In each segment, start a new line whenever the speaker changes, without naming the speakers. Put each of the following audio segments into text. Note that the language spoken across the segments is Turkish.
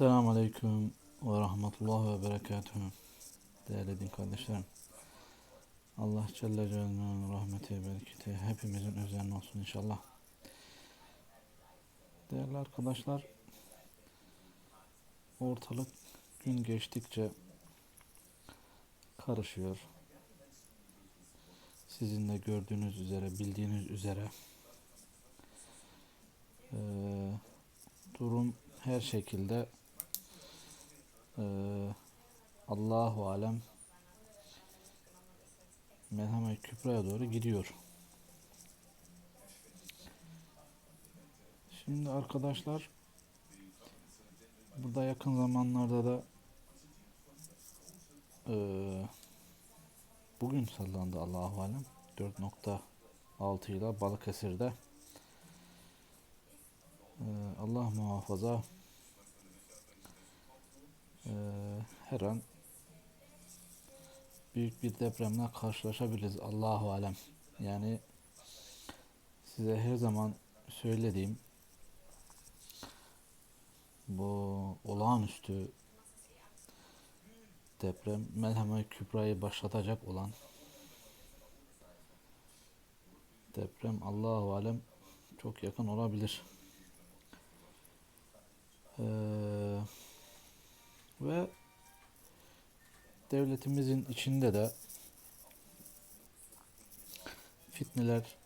Selamun Aleyküm ve Rahmetullah ve Berekatuhu. Değerli din kardeşlerim. Allah Celle Celaluhu'nun rahmeti ve bereketi hepimizin üzerine olsun inşallah. Değerli arkadaşlar, ortalık gün geçtikçe karışıyor. Sizin de gördüğünüz üzere, bildiğiniz üzere eee, durum her şekilde eee Allahu alem Merhame Kübra'ya doğru gidiyor. Şimdi arkadaşlar burada yakın zamanlarda da eee, bugün sallandı Allahu alem 4.6 ile Balıkesir'de eee, Allah muhafaza eee, her an büyük bir depremle karşılaşabiliriz. Allahu alem. Yani size her zaman söylediğim bu olağanüstü deprem Melheme Kübra'yı başlatacak olan deprem Allahu alem çok yakın olabilir. Ee, ve devletimizin içinde de fitneler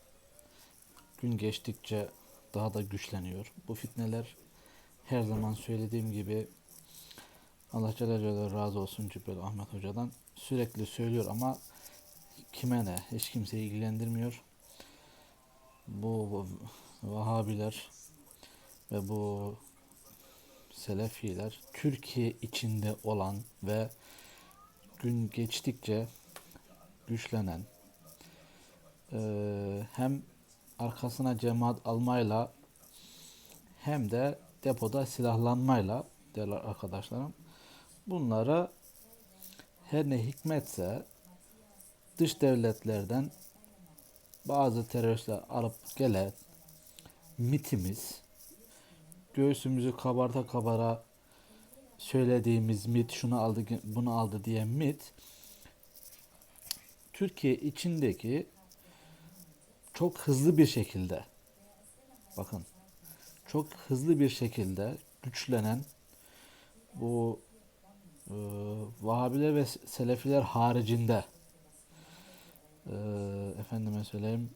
gün geçtikçe daha da güçleniyor. Bu fitneler her zaman söylediğim gibi Allah Celle Celaluhu razı olsun Cübbeli Ahmet Hoca'dan sürekli söylüyor ama kime ne hiç kimseyi ilgilendirmiyor. Bu, Vahabiler ve bu Selefiler Türkiye içinde olan ve gün geçtikçe güçlenen eee, hem arkasına cemaat almayla hem de depoda silahlanmayla değerli arkadaşlarım. Bunları her ne hikmetse dış devletlerden bazı teröristler alıp gelen mitimiz göğsümüzü kabarta kabara söylediğimiz mit şunu aldı bunu aldı diye mit Türkiye içindeki çok hızlı bir şekilde bakın çok hızlı bir şekilde güçlenen bu e, Vahabiler ve Selefiler haricinde e, efendime söyleyeyim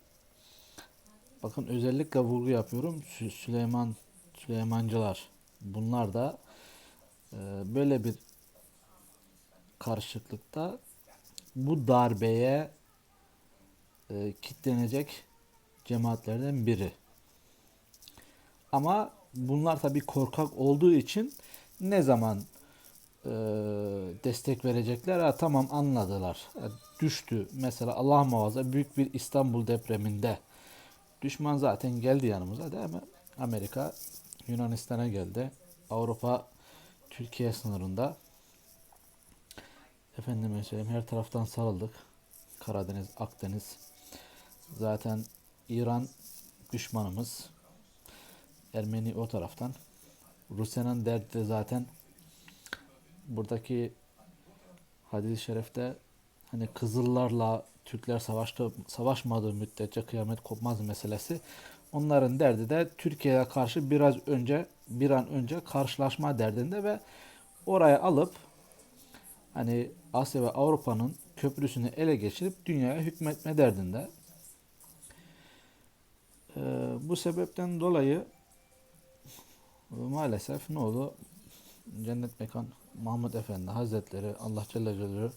bakın özellikle vurgu yapıyorum. Sü- Süleyman Süleymancılar bunlar da e, böyle bir karışıklıkta bu darbeye e, kitlenecek cemaatlerden biri. Ama bunlar tabii korkak olduğu için ne zaman e, destek verecekler? Ha, tamam anladılar. Ha, düştü. Mesela Allah muhafaza büyük bir İstanbul depreminde düşman zaten geldi yanımıza değil mi? Amerika Yunanistan'a geldi. Avrupa Türkiye sınırında efendime söyleyeyim her taraftan sarıldık. Karadeniz, Akdeniz. Zaten İran düşmanımız. Ermeni o taraftan. Rusya'nın derdi de zaten buradaki hadis-i şerifte hani Kızıllarla Türkler savaştı, savaşmadığı müddetçe kıyamet kopmaz meselesi. Onların derdi de Türkiye'ye karşı biraz önce bir an önce karşılaşma derdinde ve oraya alıp hani Asya ve Avrupa'nın köprüsünü ele geçirip dünyaya hükmetme derdinde. Ee, bu sebepten dolayı e, maalesef ne oldu? Cennet Mekan Mahmud Efendi Hazretleri Allah Celle Celaluhu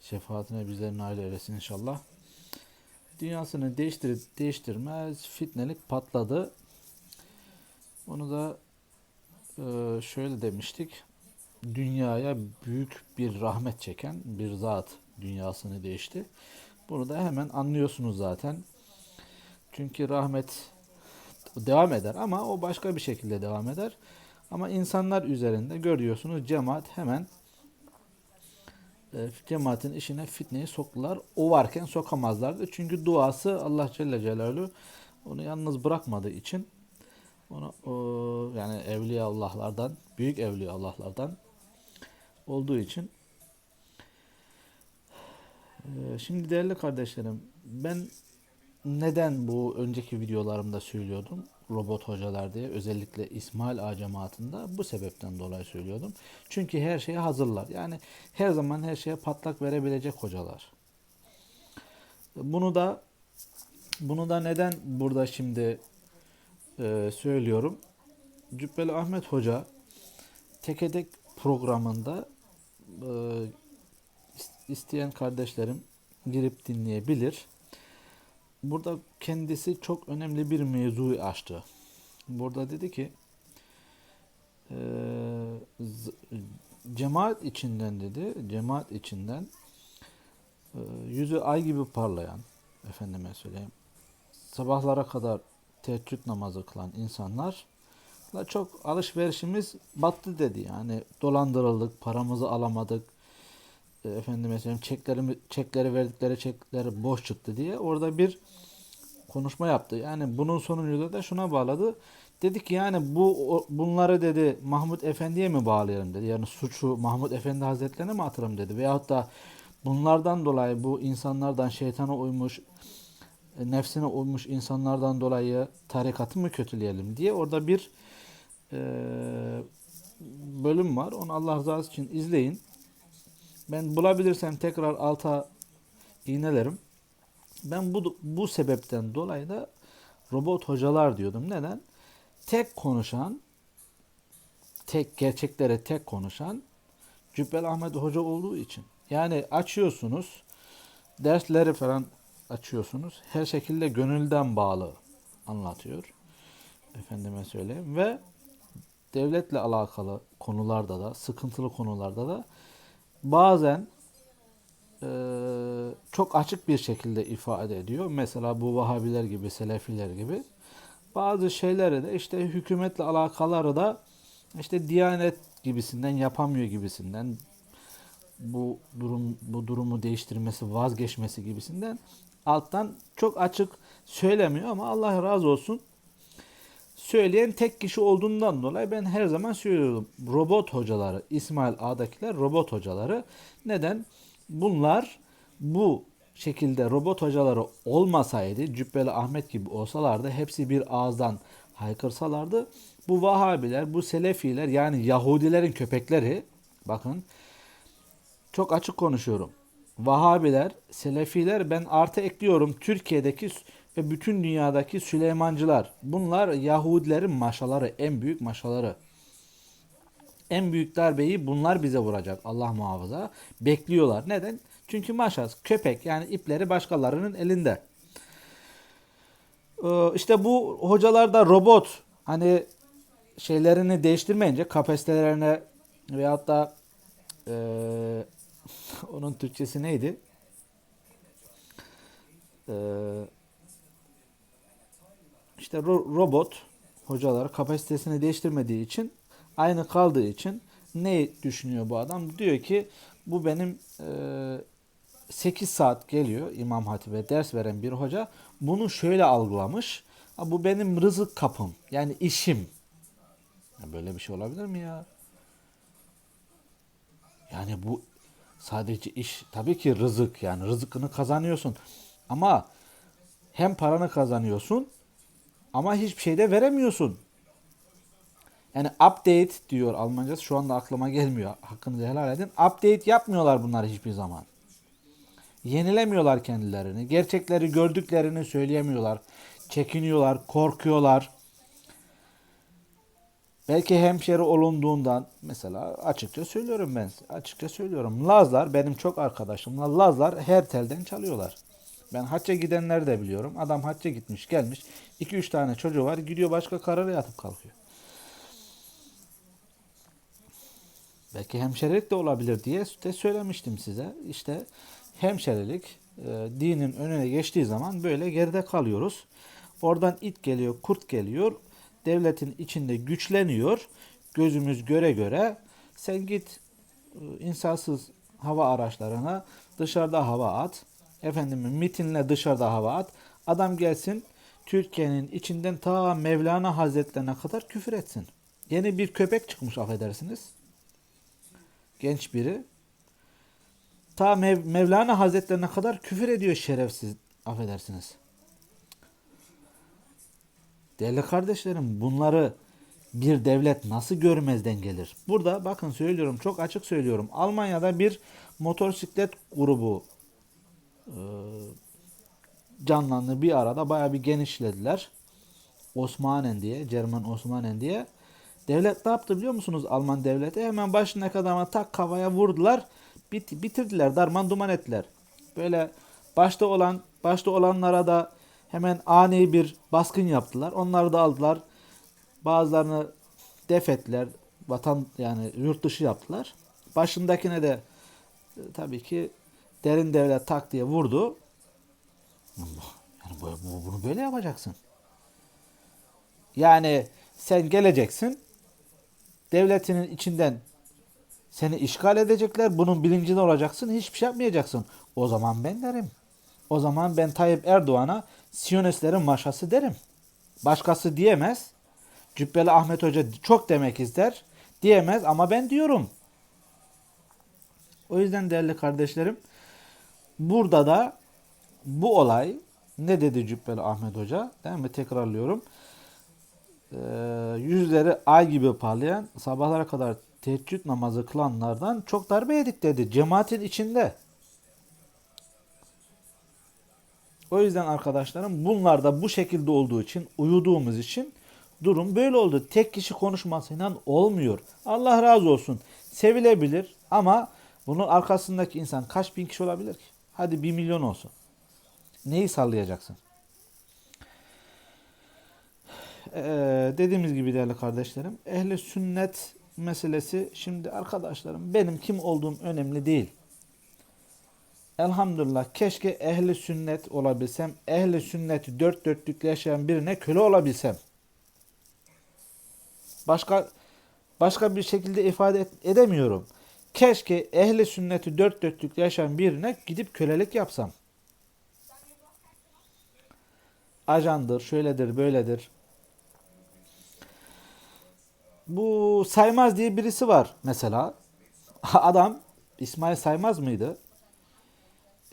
şefaatine bizleri nail eylesin inşallah. Dünyasını değiştir değiştirmez fitnelik patladı. Onu da e, şöyle demiştik. Dünyaya büyük bir rahmet çeken bir zat dünyasını değişti. Bunu da hemen anlıyorsunuz zaten. Çünkü rahmet devam eder ama o başka bir şekilde devam eder. Ama insanlar üzerinde görüyorsunuz cemaat hemen e, cemaatin işine fitneyi soktular. O varken sokamazlardı. Çünkü duası Allah Celle Celaluhu onu yalnız bırakmadığı için Onu o, yani evliya Allah'lardan, büyük evliya Allah'lardan olduğu için Ee, Şimdi değerli kardeşlerim, ben neden bu önceki videolarımda söylüyordum robot hocalar diye özellikle İsmail Ağa cemaatinde bu sebepten dolayı söylüyordum. Çünkü her şeye hazırlar. Yani her zaman her şeye patlak verebilecek hocalar. Bunu da bunu da neden burada şimdi e, söylüyorum? Cübbeli Ahmet Hoca Tekedek programında e, isteyen kardeşlerim girip dinleyebilir. Burada kendisi çok önemli bir mevzuyu açtı. Burada dedi ki z- cemaat içinden dedi, cemaat içinden eee, yüzü ay gibi parlayan, efendime söyleyeyim, sabahlara kadar teheccüd namazı kılan insanlarla çok alışverişimiz battı dedi. Yani dolandırıldık, paramızı alamadık, e, efendime söyleyeyim çekleri çekleri verdikleri çekleri boş çıktı diye orada bir konuşma yaptı. Yani bunun sonucunda da şuna bağladı. Dedi ki yani bu bunları dedi Mahmut Efendi'ye mi bağlayalım dedi. Yani suçu Mahmut Efendi Hazretlerine mi atalım dedi. Veyahut da bunlardan dolayı bu insanlardan şeytana uymuş e, nefsine uymuş insanlardan dolayı tarikatı mı kötüleyelim diye orada bir e, bölüm var. Onu Allah rızası için izleyin. Ben bulabilirsem tekrar alta iğnelerim. Ben bu bu sebepten dolayı da robot hocalar diyordum. Neden? Tek konuşan, tek gerçeklere tek konuşan Cübbeli Ahmet Hoca olduğu için. Yani açıyorsunuz, dersleri falan açıyorsunuz. Her şekilde gönülden bağlı anlatıyor. Efendime söyleyeyim. Ve devletle alakalı konularda da, sıkıntılı konularda da bazen eee, çok açık bir şekilde ifade ediyor. Mesela bu Vahabiler gibi, Selefiler gibi. Bazı şeyleri de işte hükümetle alakaları da işte Diyanet gibisinden yapamıyor gibisinden bu durum bu durumu değiştirmesi, vazgeçmesi gibisinden alttan çok açık söylemiyor ama Allah razı olsun söyleyen tek kişi olduğundan dolayı ben her zaman söylüyorum. Robot hocaları, İsmail Ağa'dakiler robot hocaları. Neden? Bunlar bu şekilde robot hocaları olmasaydı, Cübbeli Ahmet gibi olsalardı, hepsi bir ağızdan haykırsalardı, bu Vahabiler, bu Selefiler yani Yahudilerin köpekleri, bakın çok açık konuşuyorum. Vahabiler, Selefiler ben artı ekliyorum Türkiye'deki ve bütün dünyadaki Süleymancılar. Bunlar Yahudilerin maşaları, en büyük maşaları. En büyük darbeyi bunlar bize vuracak Allah muhafaza. Bekliyorlar. Neden? Çünkü maşaz, köpek yani ipleri başkalarının elinde. Ee, işte bu hocalar da robot hani şeylerini değiştirmeyince kapasitelerine veyahut da eee, onun Türkçesi neydi? Eee işte ro- robot hocalar kapasitesini değiştirmediği için aynı kaldığı için ne düşünüyor bu adam? Diyor ki bu benim eee 8 saat geliyor İmam Hatip'e ders veren bir hoca bunu şöyle algılamış. Bu benim rızık kapım yani işim. Ya böyle bir şey olabilir mi ya? Yani bu sadece iş tabii ki rızık yani rızkını kazanıyorsun. Ama hem paranı kazanıyorsun ama hiçbir şey de veremiyorsun. Yani update diyor Almancası şu anda aklıma gelmiyor. Hakkınızı helal edin. Update yapmıyorlar bunlar hiçbir zaman. Yenilemiyorlar kendilerini. Gerçekleri gördüklerini söyleyemiyorlar. Çekiniyorlar, korkuyorlar. Belki hemşeri olunduğundan mesela açıkça söylüyorum ben açıkça söylüyorum. Lazlar benim çok arkadaşımla Lazlar her telden çalıyorlar. Ben hacca gidenleri de biliyorum. Adam hacca gitmiş gelmiş. 2-3 tane çocuğu var. Gidiyor başka karara yatıp kalkıyor. Belki hemşerilik de olabilir diye de söylemiştim size. İşte hemşerilik e, dinin önüne geçtiği zaman böyle geride kalıyoruz. Oradan it geliyor, kurt geliyor. Devletin içinde güçleniyor. Gözümüz göre göre sen git e, insansız hava araçlarına dışarıda hava at. Efendim mitinle dışarıda hava at. Adam gelsin Türkiye'nin içinden ta Mevlana Hazretlerine kadar küfür etsin. Yeni bir köpek çıkmış affedersiniz. Genç biri. Ta Mev- Mevlana Hazretlerine kadar küfür ediyor şerefsiz affedersiniz. Değerli kardeşlerim bunları bir devlet nasıl görmezden gelir? Burada bakın söylüyorum çok açık söylüyorum. Almanya'da bir motosiklet grubu e, canlandı bir arada bayağı bir genişlediler. Osmanen diye, Cerman Osmanen diye. Devlet ne yaptı biliyor musunuz Alman devleti? Hemen başına kadar tak kafaya vurdular. Bit, bitirdiler, darman duman ettiler. Böyle başta olan başta olanlara da hemen ani bir baskın yaptılar. Onları da aldılar. Bazılarını def ettiler. Vatan yani yurt dışı yaptılar. Başındakine de e, tabii ki derin devlet tak diye vurdu. Allah. Yani bu, bu- bunu böyle yapacaksın. Yani sen geleceksin. Devletinin içinden seni işgal edecekler. Bunun bilincinde olacaksın. Hiçbir şey yapmayacaksın. O zaman ben derim. O zaman ben Tayyip Erdoğan'a Siyonistlerin maşası derim. Başkası diyemez. Cübbeli Ahmet Hoca çok demek ister. Diyemez ama ben diyorum. O yüzden değerli kardeşlerim burada da bu olay ne dedi Cübbeli Ahmet Hoca? Değil mi? Tekrarlıyorum. Ee, yüzleri ay gibi parlayan sabahlara kadar teheccüd namazı kılanlardan çok darbe yedik dedi. Cemaatin içinde. O yüzden arkadaşlarım bunlar da bu şekilde olduğu için uyuduğumuz için durum böyle oldu. Tek kişi konuşmasıyla olmuyor. Allah razı olsun. Sevilebilir ama bunun arkasındaki insan kaç bin kişi olabilir ki? Hadi bir milyon olsun. Neyi sallayacaksın? Ee, dediğimiz gibi değerli kardeşlerim, ehli sünnet meselesi şimdi arkadaşlarım benim kim olduğum önemli değil. Elhamdülillah keşke ehli sünnet olabilsem, ehli sünneti dört dörtlük yaşayan birine köle olabilsem. Başka başka bir şekilde ifade edemiyorum. Keşke ehli sünneti dört dörtlük yaşayan birine gidip kölelik yapsam. Ajandır, şöyledir, böyledir. Bu Saymaz diye birisi var mesela. Adam İsmail Saymaz mıydı?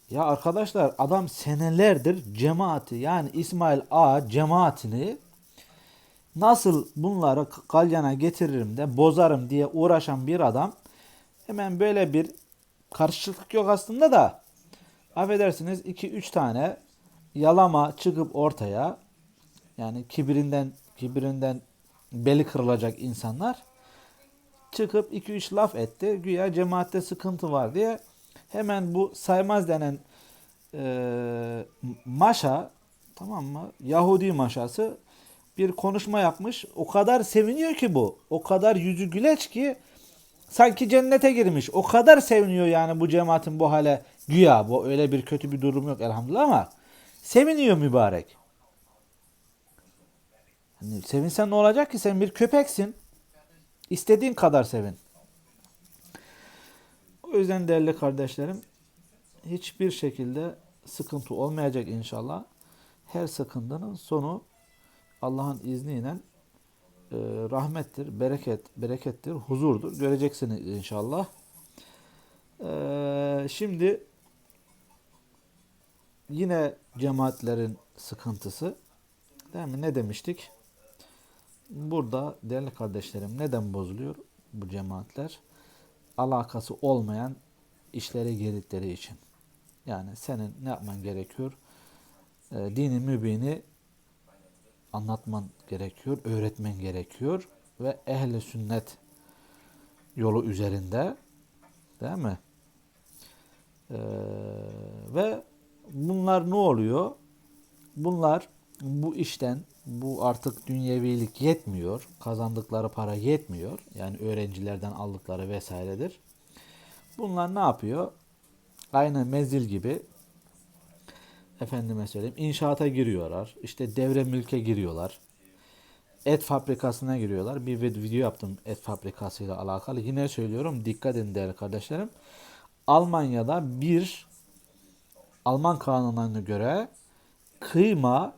Ya arkadaşlar adam senelerdir cemaati yani İsmail A cemaatini nasıl bunları kalyana getiririm de bozarım diye uğraşan bir adam hemen böyle bir karışıklık yok aslında da affedersiniz 2-3 tane yalama çıkıp ortaya yani kibirinden kibirinden beli kırılacak insanlar çıkıp 2-3 laf etti. Güya cemaatte sıkıntı var diye hemen bu saymaz denen e, maşa tamam mı? Yahudi maşası bir konuşma yapmış. O kadar seviniyor ki bu. O kadar yüzü güleç ki sanki cennete girmiş. O kadar seviniyor yani bu cemaatin bu hale güya. Bu öyle bir kötü bir durum yok elhamdülillah ama seviniyor mübarek. Hani sevinsen ne olacak ki sen bir köpeksin. İstediğin kadar sevin. O yüzden değerli kardeşlerim hiçbir şekilde sıkıntı olmayacak inşallah. Her sıkıntının sonu Allah'ın izniyle e, rahmettir, bereket, berekettir, huzurdur. Göreceksiniz inşallah. E, şimdi yine cemaatlerin sıkıntısı. Değil mi? Ne demiştik? Burada değerli kardeşlerim neden bozuluyor bu cemaatler? Alakası olmayan işlere girdikleri için. Yani senin ne yapman gerekiyor? E, dini mübini anlatman gerekiyor, öğretmen gerekiyor ve ehli sünnet yolu üzerinde değil mi? Ee, ve bunlar ne oluyor? Bunlar bu işten bu artık dünyevilik yetmiyor. Kazandıkları para yetmiyor. Yani öğrencilerden aldıkları vesairedir. Bunlar ne yapıyor? Aynı mezil gibi efendime söyleyeyim inşaata giriyorlar. İşte devre mülke giriyorlar. Et fabrikasına giriyorlar. Bir vid- video yaptım et fabrikasıyla alakalı. Yine söylüyorum dikkat edin değerli kardeşlerim. Almanya'da bir Alman kanunlarına göre kıyma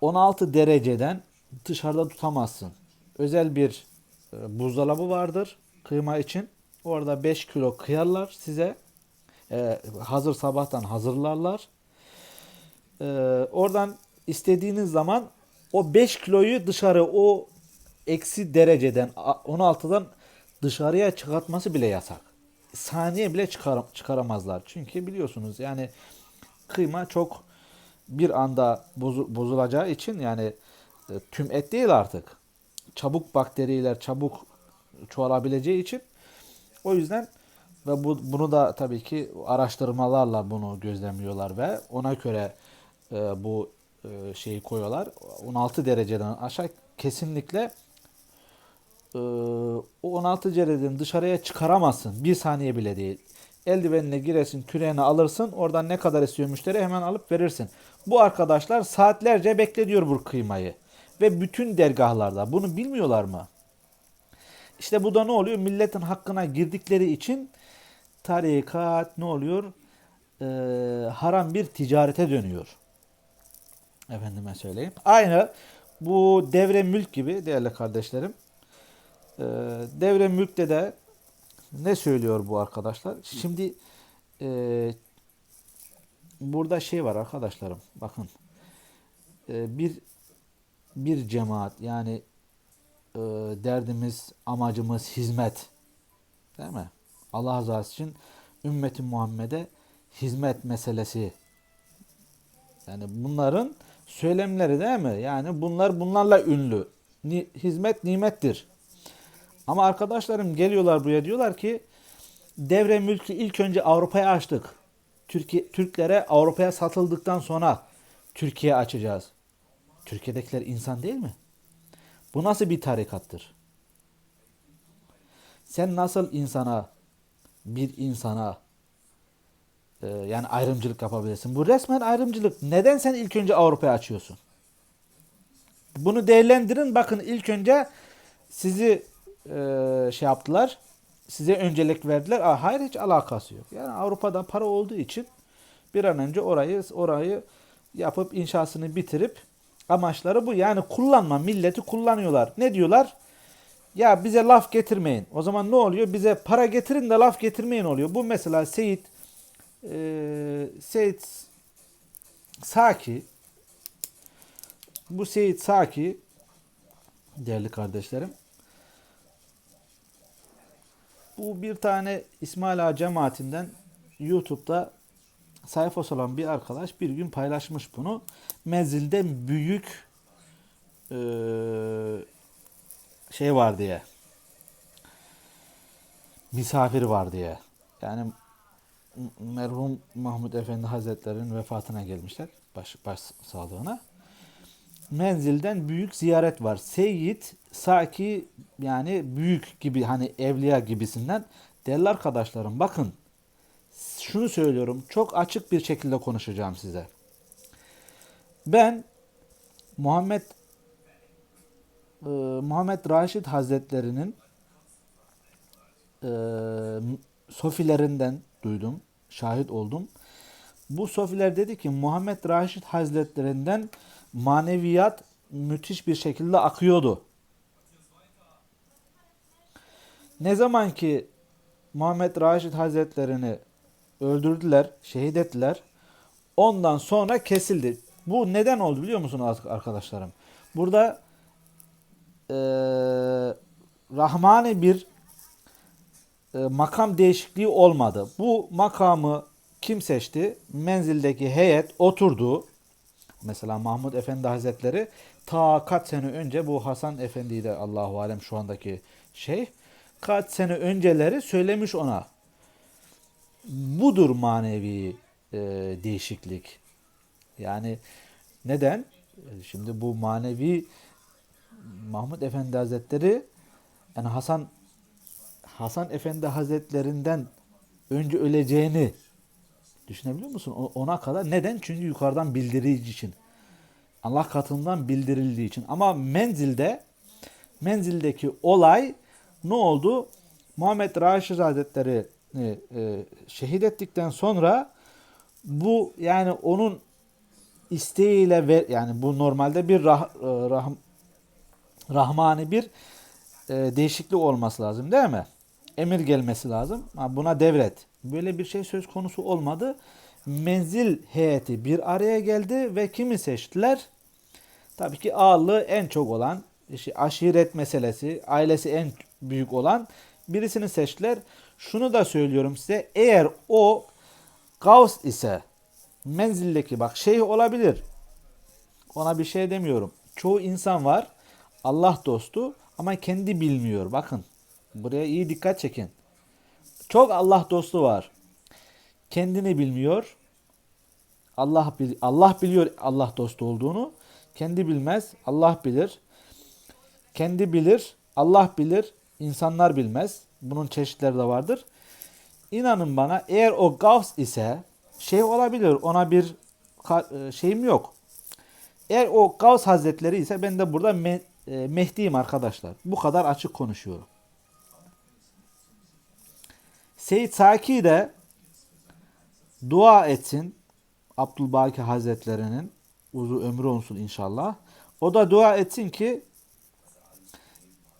16 dereceden dışarıda tutamazsın. Özel bir e, buzdolabı vardır kıyma için. Orada 5 kilo kıyarlar size. E, hazır sabahtan hazırlarlar. E, oradan istediğiniz zaman o 5 kiloyu dışarı o eksi dereceden a- 16'dan dışarıya çıkartması bile yasak. Saniye bile çıkar, çıkaramazlar. Çünkü biliyorsunuz yani kıyma çok bir anda bozu- bozulacağı için yani e, tüm et değil artık. Çabuk bakteriler çabuk çoğalabileceği için o yüzden ve bu bunu da tabii ki araştırmalarla bunu gözlemliyorlar ve ona göre e, bu e, şeyi koyuyorlar. 16 dereceden aşağı kesinlikle e, o 16 dereceden dışarıya çıkaramazsın. Bir saniye bile değil. Eldivenine giresin, küreğini alırsın. Oradan ne kadar istiyor müşteri hemen alıp verirsin. Bu arkadaşlar saatlerce bekletiyor bu kıymayı. Ve bütün dergahlarda. Bunu bilmiyorlar mı? İşte bu da ne oluyor? Milletin hakkına girdikleri için tarikat ne oluyor? Ee, haram bir ticarete dönüyor. Efendime söyleyeyim. Aynı bu devre mülk gibi değerli kardeşlerim. Ee, devre mülkte de ne söylüyor bu arkadaşlar? Şimdi e, burada şey var arkadaşlarım. Bakın Ee, bir bir cemaat yani e, derdimiz, amacımız hizmet. Değil mi? Allah rızası için ümmeti Muhammed'e hizmet meselesi. Yani bunların söylemleri değil mi? Yani bunlar bunlarla ünlü. Ni- hizmet nimettir. Ama arkadaşlarım geliyorlar buraya diyorlar ki devre mülkü ilk önce Avrupa'ya açtık. Türkiye Türklere Avrupa'ya satıldıktan sonra Türkiye açacağız. Türkiye'dekiler insan değil mi? Bu nasıl bir tarikattır? Sen nasıl insana bir insana e, yani ayrımcılık yapabilirsin? Bu resmen ayrımcılık. Neden sen ilk önce Avrupa'ya açıyorsun? Bunu değerlendirin. Bakın ilk önce sizi e, şey yaptılar. Size öncelik verdiler. Aa, hayır hiç alakası yok. Yani Avrupa'da para olduğu için bir an önce orayı orayı yapıp inşasını bitirip amaçları bu. Yani kullanma milleti kullanıyorlar. Ne diyorlar? Ya bize laf getirmeyin. O zaman ne oluyor? Bize para getirin de laf getirmeyin oluyor. Bu mesela Seyit e, Seyit Saki bu Seyit Saki değerli kardeşlerim bu bir tane İsmail Ağa cemaatinden YouTube'da sayfası olan bir arkadaş bir gün paylaşmış bunu. Menzilde büyük eee, şey var diye. Misafir var diye. Yani merhum Mahmud Efendi Hazretleri'nin vefatına gelmişler. Baş, baş sağlığına. Menzilden büyük ziyaret var. Seyyid Saki yani büyük gibi hani evliya gibisinden. Değerli arkadaşlarım bakın şunu söylüyorum. Çok açık bir şekilde konuşacağım size. Ben Muhammed e, Muhammed Raşid Hazretleri'nin e, sofilerinden duydum, şahit oldum. Bu sofiler dedi ki Muhammed Raşid Hazretlerinden maneviyat müthiş bir şekilde akıyordu. Ne zaman ki Muhammed Raşid Hazretlerini öldürdüler, şehit ettiler. Ondan sonra kesildi. Bu neden oldu biliyor musunuz arkadaşlarım? Burada eee Rahmani bir e, makam değişikliği olmadı. Bu makamı kim seçti? Menzildeki heyet oturdu. Mesela Mahmud Efendi Hazretleri ta kaç sene önce bu Hasan Efendi'yi de Allahu Alem şu andaki şey kaç sene önceleri söylemiş ona. Budur manevi e, değişiklik. Yani neden? Şimdi bu manevi Mahmud Efendi Hazretleri yani Hasan Hasan Efendi Hazretlerinden önce öleceğini düşünebiliyor musun? Ona kadar. Neden? Çünkü yukarıdan bildirici için. Allah katından bildirildiği için. Ama menzilde menzildeki olay ne oldu? Muhammed Raşid Hazretleri e, şehit ettikten sonra bu yani onun isteğiyle ve yani bu normalde bir rah, e, rahm- rahmani bir e, değişiklik olması lazım değil mi? Emir gelmesi lazım. Ha, buna devret. Böyle bir şey söz konusu olmadı. Menzil heyeti bir araya geldi ve kimi seçtiler? Tabii ki ağırlığı en çok olan, işte aşiret meselesi, ailesi en büyük olan birisini seçtiler. Şunu da söylüyorum size. Eğer o Gavs ise menzildeki bak şeyh olabilir. Ona bir şey demiyorum. Çoğu insan var. Allah dostu ama kendi bilmiyor. Bakın buraya iyi dikkat çekin. Çok Allah dostu var. Kendini bilmiyor. Allah bil- Allah biliyor Allah dostu olduğunu. Kendi bilmez. Allah bilir. Kendi bilir. Allah bilir. insanlar bilmez. Bunun çeşitleri de vardır. İnanın bana eğer o Gavs ise şey olabilir. Ona bir e, şeyim yok. Eğer o Gavs Hazretleri ise ben de burada e, Mehdi'yim arkadaşlar. Bu kadar açık konuşuyorum. Seyyid Saki de dua etsin Abdülbaki Hazretlerinin uzun ömrü olsun inşallah. O da dua etsin ki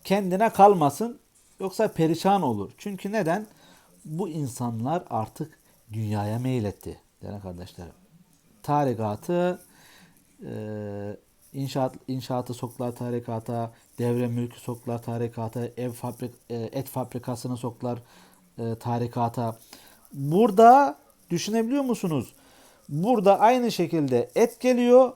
kendine kalmasın yoksa perişan olur. Çünkü neden? Bu insanlar artık dünyaya meyletti değerli kardeşlerim. Tarikatı e, inşaat inşaatı soktular tarikata, devre mülkü soktular tarikata, ev fabrik e, et fabrikasını soktular e, tarikata. Burada düşünebiliyor musunuz? Burada aynı şekilde et geliyor.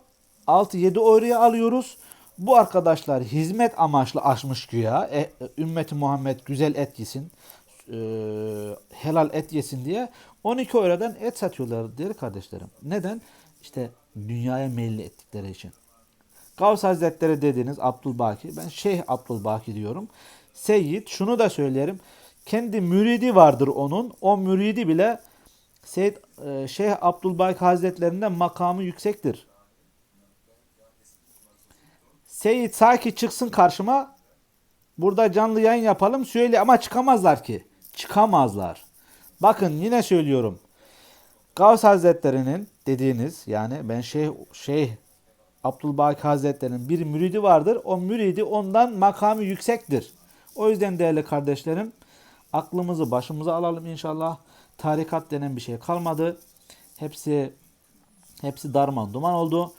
6-7 euroya alıyoruz. Bu arkadaşlar hizmet amaçlı açmış güya. E, ümmeti Muhammed güzel et yesin. e, helal et yesin diye 12 eurodan et satıyorlar değerli kardeşlerim. Neden? İşte dünyaya meyilli ettikleri için. Gavs Hazretleri dediğiniz Abdülbaki, ben Şeyh Abdülbaki diyorum. Seyyid, şunu da söylerim. Kendi müridi vardır onun. O müridi bile Seyyid e, Şeyh Abdülbaki Hazretlerinden makamı yüksektir. Seyyid Saki çıksın karşıma. Burada canlı yayın yapalım. Söyle ama çıkamazlar ki. Çıkamazlar. Bakın yine söylüyorum. Gavs Hazretleri'nin dediğiniz yani ben Şeyh Şeyh Abdülbaki Hazretleri'nin bir müridi vardır. O müridi ondan makamı yüksektir. O yüzden değerli kardeşlerim aklımızı başımıza alalım inşallah. Tarikat denen bir şey kalmadı. Hepsi hepsi darman duman oldu.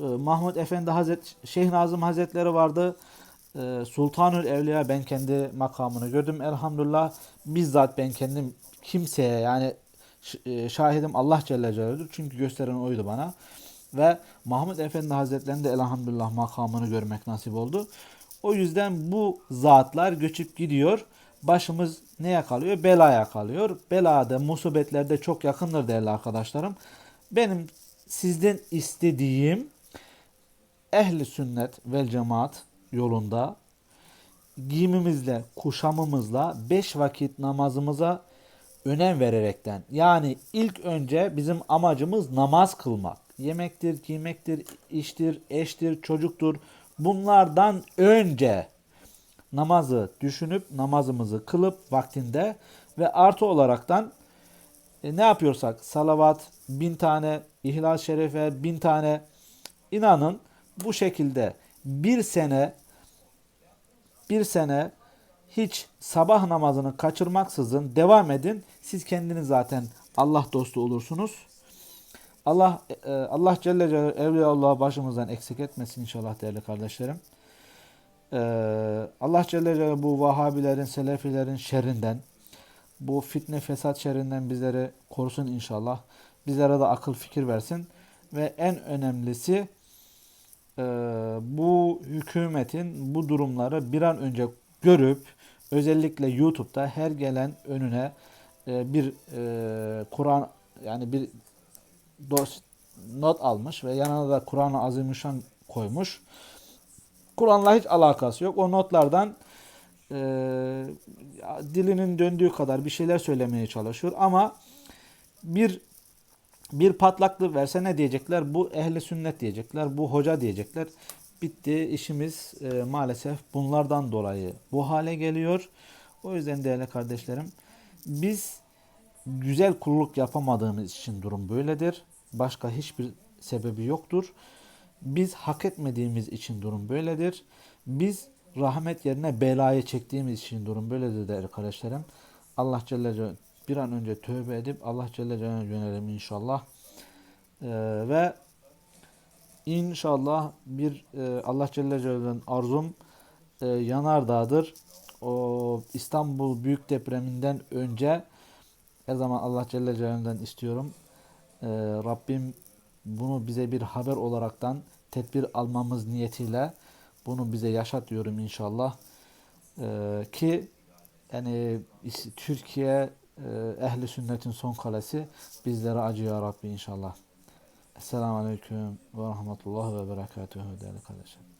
E, Mahmud Efendi Hazret Şeyh Nazım Hazretleri vardı. E, Sultanül Evliya ben kendi makamını gördüm elhamdülillah. Bizzat ben kendim kimseye yani e, şahidim Allah Celle Celaluhu'dur. Çünkü gösteren oydu bana. Ve Mahmud Efendi Hazretleri'nin de elhamdülillah makamını görmek nasip oldu. O yüzden bu zatlar göçüp gidiyor. Başımız neye kalıyor? Belaya kalıyor. Belada, musibetlerde çok yakındır değerli arkadaşlarım. Benim sizden istediğim ehli sünnet vel cemaat yolunda giyimimizle, kuşamımızla beş vakit namazımıza önem vererekten yani ilk önce bizim amacımız namaz kılmak. Yemektir, giymektir, iştir, eştir, çocuktur. Bunlardan önce namazı düşünüp namazımızı kılıp vaktinde ve artı olaraktan e, ne yapıyorsak salavat bin tane, ihlas şerefe bin tane inanın bu şekilde bir sene bir sene hiç sabah namazını kaçırmaksızın devam edin. Siz kendiniz zaten Allah dostu olursunuz. Allah e, Allah Celle Celaluhu Evliyaullah'ı başımızdan eksik etmesin inşallah değerli kardeşlerim. E, Allah Celle Celaluhu bu Vahabilerin, Selefilerin şerrinden, bu fitne fesat şerrinden bizleri korusun inşallah. Bizlere de akıl fikir versin. Ve en önemlisi e, bu hükümetin bu durumları bir an önce görüp özellikle YouTube'da her gelen önüne e, bir e, Kur'an yani bir dos, not almış ve yanına da Kur'an-ı Azimüşşan koymuş. Kur'an'la hiç alakası yok. O notlardan e, dilinin döndüğü kadar bir şeyler söylemeye çalışıyor ama bir bir patlaklık verse ne diyecekler? Bu ehli sünnet diyecekler, bu hoca diyecekler. Bitti işimiz e, maalesef bunlardan dolayı bu hale geliyor. O yüzden değerli kardeşlerim biz güzel kulluk yapamadığımız için durum böyledir. Başka hiçbir sebebi yoktur. Biz hak etmediğimiz için durum böyledir. Biz rahmet yerine belayı çektiğimiz için durum böyledir değerli kardeşlerim. Allah Celle bir an önce tövbe edip Allah Celle Celaluhu'na yönelelim inşallah. Ee, ve inşallah bir e, Allah Celle Celaluhu'nun arzum e, Yanardağ'dır. O İstanbul büyük depreminden önce her zaman Allah Celle Celaluhu'ndan istiyorum. Ee, Rabbim bunu bize bir haber olaraktan tedbir almamız niyetiyle bunu bize yaşat diyorum inşallah. Ee, ki yani Türkiye e, ehli sünnetin son kalesi bizlere acı ya Rabbi inşallah. Esselamu Aleyküm ve Rahmetullah ve Berekatuhu değerli kardeşlerim.